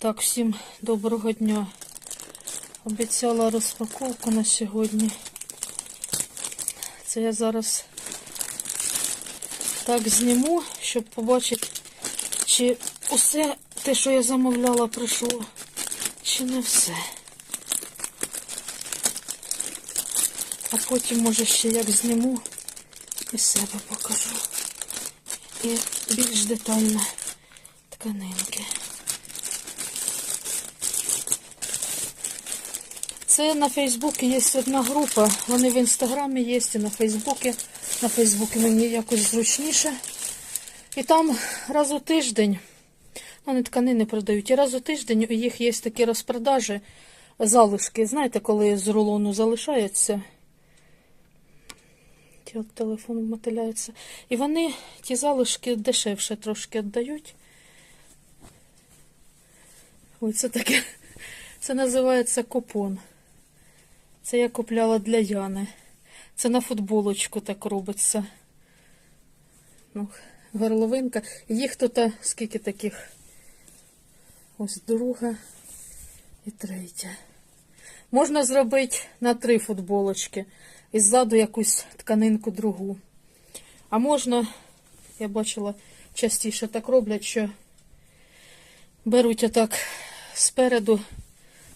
Так, всім доброго дня. Обіцяла розпаковку на сьогодні. Це я зараз так зніму, щоб побачити, чи усе те, що я замовляла, прийшло, чи не все. А потім, може, ще як зніму і себе покажу. І більш детально тканинки. Це на Фейсбуці є одна група. Вони в інстаграмі є і на Фейсбуці. На Фейсбуці мені якось зручніше. І там раз у тиждень, вони тканини продають, і раз у тиждень у їх є такі розпродажі, залишки. Знаєте, коли з рулону залишається. От телефон мотиляється. І вони ті залишки дешевше трошки віддають. Ой, це таке. Це називається купон. Це я купляла для Яни. Це на футболочку так робиться. Ну, горловинка. Їх тут скільки таких? Ось друга і третя. Можна зробити на три футболочки. І ззаду якусь тканинку другу. А можна, я бачила, частіше так роблять, що беруть отак спереду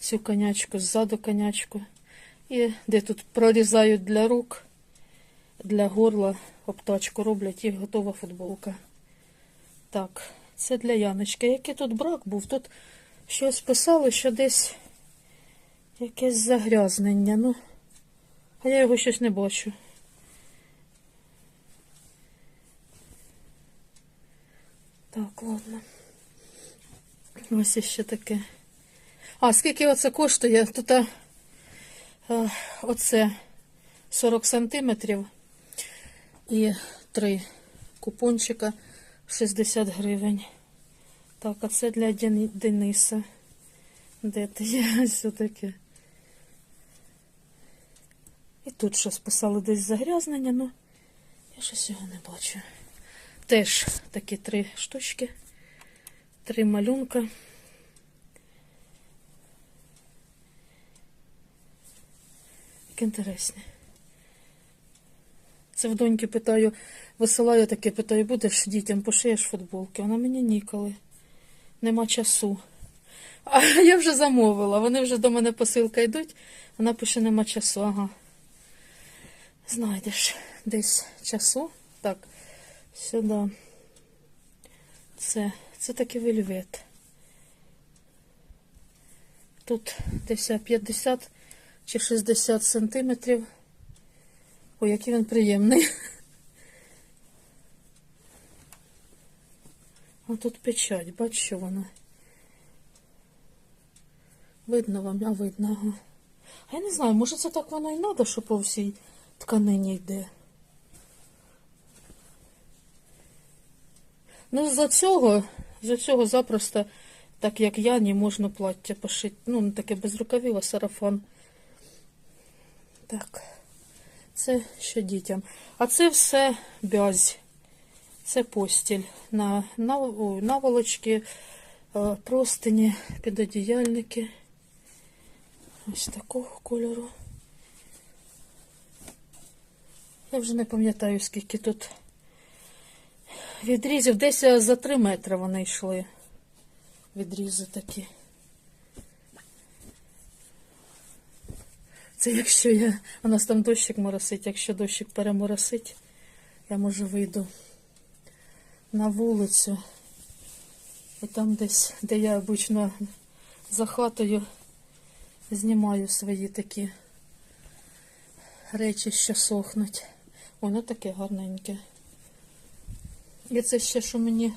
цю конячку, ззаду конячку. І де тут прорізають для рук, для горла, обтачку роблять і готова футболка. Так, це для Яночки. Який тут брак був? Тут щось писали, що десь якесь загрязнення. Ну, а я його щось не бачу. Так, ладно. Ось іще таке. А, скільки оце коштує? Тут оце 40 сантиметрів і три купончика 60 гривень. Так, а це для Дениса. Де ти є? Ось таке. І тут щось писали десь загрязнення, ну я щось його не бачу. Теж такі три штучки, три малюнка. Як інтересні. Це в доньки питаю, висилаю таке, питаю, будеш дітям пошиєш футболки. Вона мені ніколи. Нема часу. А я вже замовила. Вони вже до мене посилка йдуть. Вона пише, нема часу. Ага. Знайдеш десь часу. Так, сюди. Це, це такий вельвет. Тут десь 50 чи 60 сантиметрів. Ой, який він приємний. Тут печать, бач, що вона. Видно вам, а видно. А я не знаю, може це так воно і треба, що по всій тканині йде. Ну, за цього, за цього запросто, так як я, не можна плаття пошити. Ну, таке без рукавів, а сарафан. Так, це що дітям. А це все бязь. Це постіль на наволочки, е, простині, підодіяльники. Ось такого кольору. Я вже не пам'ятаю, скільки тут відрізів. Десь за 3 метри вони йшли. Відрізи такі. Це якщо я. У нас там дощик моросить, якщо дощик переморосить, я може вийду на вулицю. І там десь, де я обично за хатою знімаю свої такі речі, що сохнуть. Воно таке гарненьке. І це ще, що мені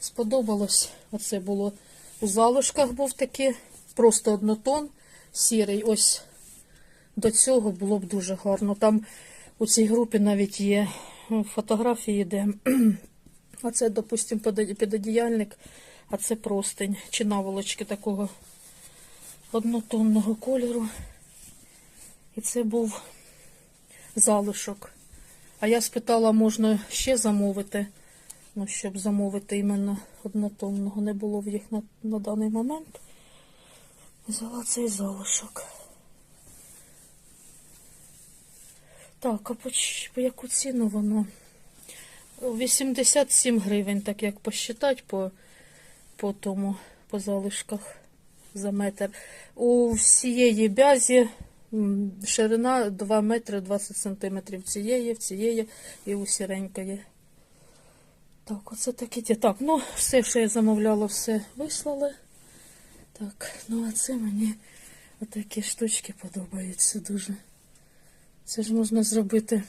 сподобалось, оце було у залишках був такий, просто однотон сірий. Ось до цього було б дуже гарно. Там у цій групі навіть є фотографії, де оце, допустимо, підодіяльник, а це простень чи наволочки такого однотонного кольору. І це був залишок. А я спитала, можна ще замовити. Ну, щоб замовити іменно однотонного не було в їх на, на даний момент. Взяла цей залишок. Так, а по, по яку ціну воно? 87 гривень, так як посчитати по, по тому, по залишках за метр. У всієї бязі ширина 2 метри 20 сантиметрів цієї, цієї і у сіренької. Так, оце такі ті. Так, ну все, що я замовляла, все вислали. Так, ну а це мені отакі штучки подобаються дуже. Це ж можна зробити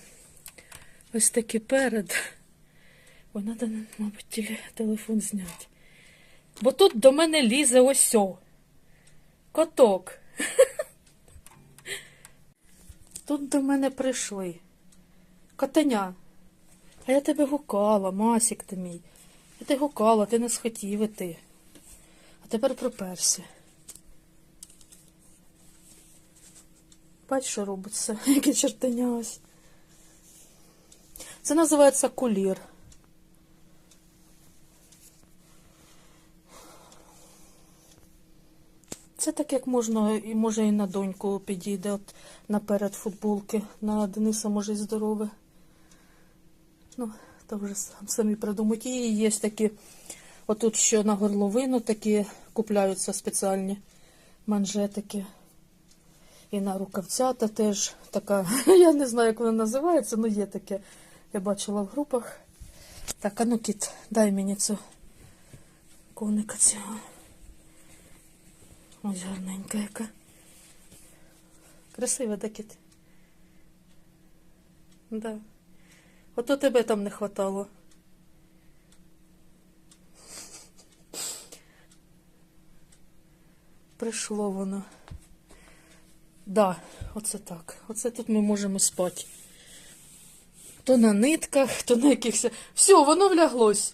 ось такий перед. Ой, треба, мабуть, телефон зняти. Бо тут до мене лізе ось о. Коток. Тут до мене прийшли. Котеня. А я тебе гукала, Масік ти мій. Я тебе гукала, ти не схотів іти. А тепер приперся. Бач, що робиться, яке чертеня ось. Це називається кулір. Це так як можна, і може і на доньку підійде от наперед футболки. На Дениса може і здорове. Ну, то вже сам- самі придумать. І є такі, отут що на горловину такі купляються спеціальні манжетики. І на рукавцята теж така, я не знаю, як вона називається, але є таке. Я бачила в групах. Так, а ну кіт, дай мені цю коника цього. Ось гарненька яка. Красива да, кіт? Да. Ото тебе там не хватало. Прийшло воно. Да, оце так. Оце тут ми можемо спати. То на нитках, то на якихось. Все, воно вляглось.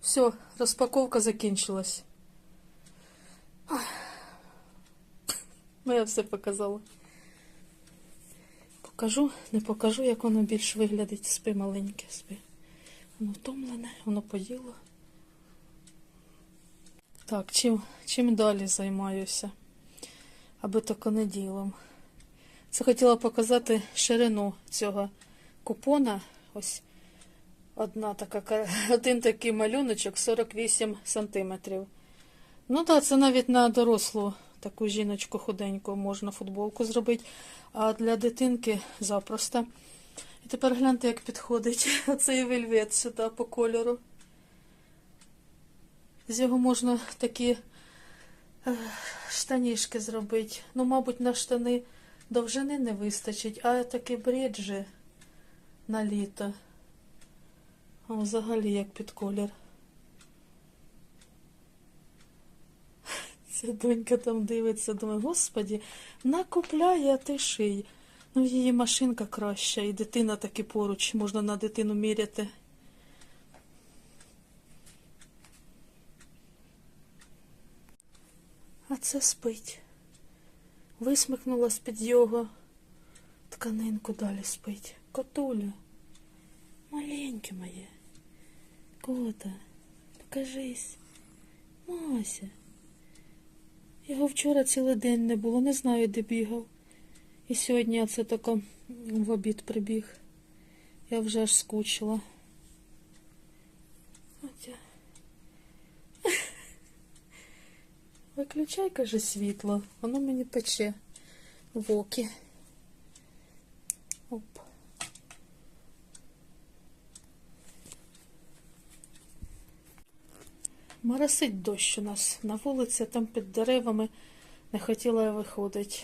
Все, розпаковка закінчилась. Ну, я все показала. Покажу, не покажу, як воно більш виглядить. Спи маленьке, спи. Воно втомлене, воно поїло. Так, чим, чим далі займаюся? Аби тако не ділом. Це хотіла показати ширину цього купона. Ось одна така, один такий малюночок 48 сантиметрів. Ну так, це навіть на дорослу таку жіночку худеньку можна футболку зробити, а для дитинки запросто. І тепер гляньте, як підходить оцей вельвет сюди по кольору. З його можна такі штанішки зробити. Ну, мабуть, на штани довжини не вистачить, а такі бриджі на літо. А взагалі як під колір. Ця донька там дивиться, думає, господі, накупляє, а ти ший. Ну, її машинка краща, і дитина таки поруч, можна на дитину міряти. Це спить. Висмикнула з-під його тканинку далі спить. Котуля. Маленьке моє. Кота, покажись. Мася. Його вчора цілий день не було, не знаю, де бігав. І сьогодні це тако в обід прибіг. Я вже аж скучила. Виключай, каже, світло. Воно мені пече в оки. Оп. Моросить дощ у нас на вулиці, там під деревами не хотіла я виходити.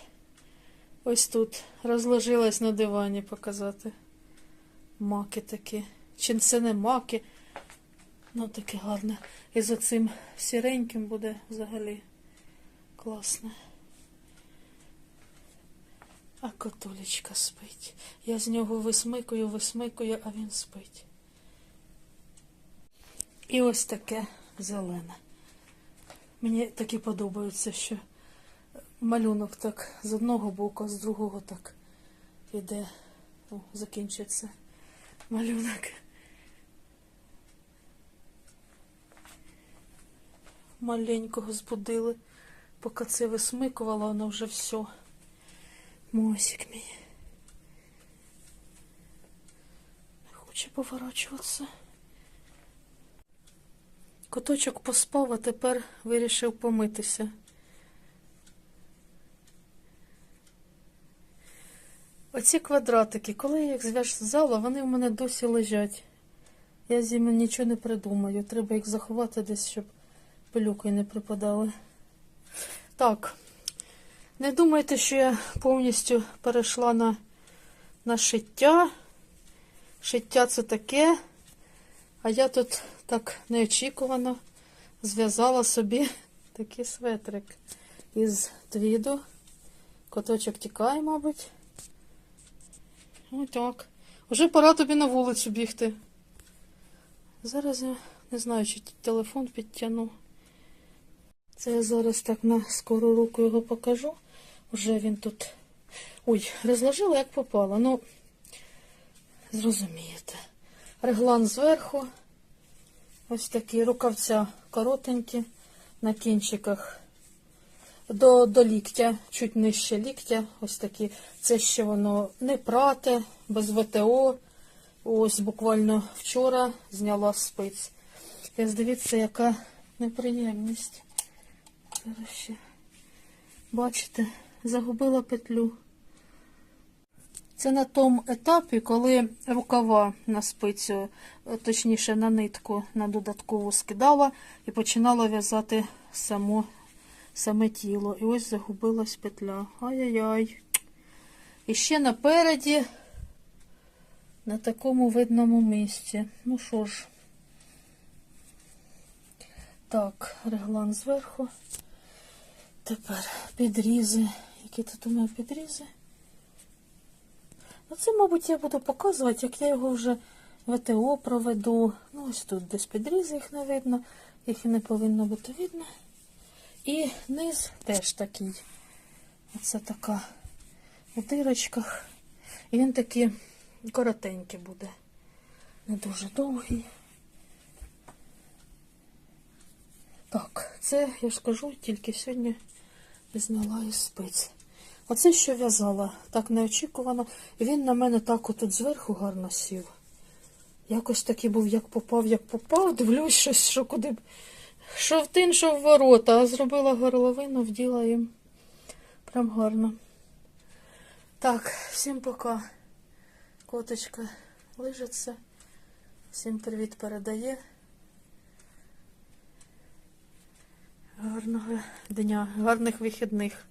Ось тут розложилась на дивані показати. Маки такі. Чи це не маки? Ну, таке гарне. І за цим сіреньким буде взагалі класно. А котулечка спить. Я з нього висмикую, висмикую, а він спить. І ось таке зелене. Мені таки подобається, що малюнок так з одного боку, з другого так іде. О, закінчиться малюнок. Маленького збудили. Поки це висмикувала, воно вже все. Мосик мій. Не хоче поворачуватися. Коточок поспав, а тепер вирішив помитися. Оці квадратики, коли я їх зв'язала, вони в мене досі лежать. Я з ними нічого не придумаю. Треба їх заховати десь, щоб пилюкою не припадали. Так, не думайте, що я повністю перейшла на, на шиття. Шиття це таке. А я тут так неочікувано зв'язала собі такий светрик із твіду. Коточок тікає, мабуть. Отак. Уже пора тобі на вулицю бігти. Зараз я не знаю, чи телефон підтягну. Це я зараз так на скору руку його покажу. Уже він тут. Ой, розложила як попало. Ну, зрозумієте. Реглан зверху. Ось такі рукавця коротенькі на кінчиках. До, до ліктя, чуть нижче ліктя. Ось такі. Це ще воно не прате, без ВТО. Ось буквально вчора зняла спиць. Ось дивіться, яка неприємність. Ще. Бачите, загубила петлю. Це на тому етапі, коли рукава на спицю, е, точніше на нитку на додаткову скидала і починала в'язати само, саме тіло. І ось загубилась петля. Ай-яй-яй. І ще напереді, на такому видному місці. Ну що ж, так, реглан зверху. Тепер підрізи. Які тут у мене підрізи? Ну, це, мабуть, я буду показувати, як я його вже ВТО проведу. Ну, ось тут десь підрізи їх не видно, їх і не повинно бути видно. І низ теж такий. Оце така у дирочках. І він такий коротенький буде. Не дуже довгий. Так, це, я ж кажу, тільки сьогодні зняла із спиць. Оце що в'язала, так неочікувано. Він на мене так отут зверху гарно сів. Якось такий був, як попав, як попав. Дивлюсь щось, що куди. Що в тин, що в ворота, а зробила горловину, вділа їм. Прям гарно. Так, всім пока. Коточка лежиться. Всім привіт передає. Гарного дня, гарних вихідних.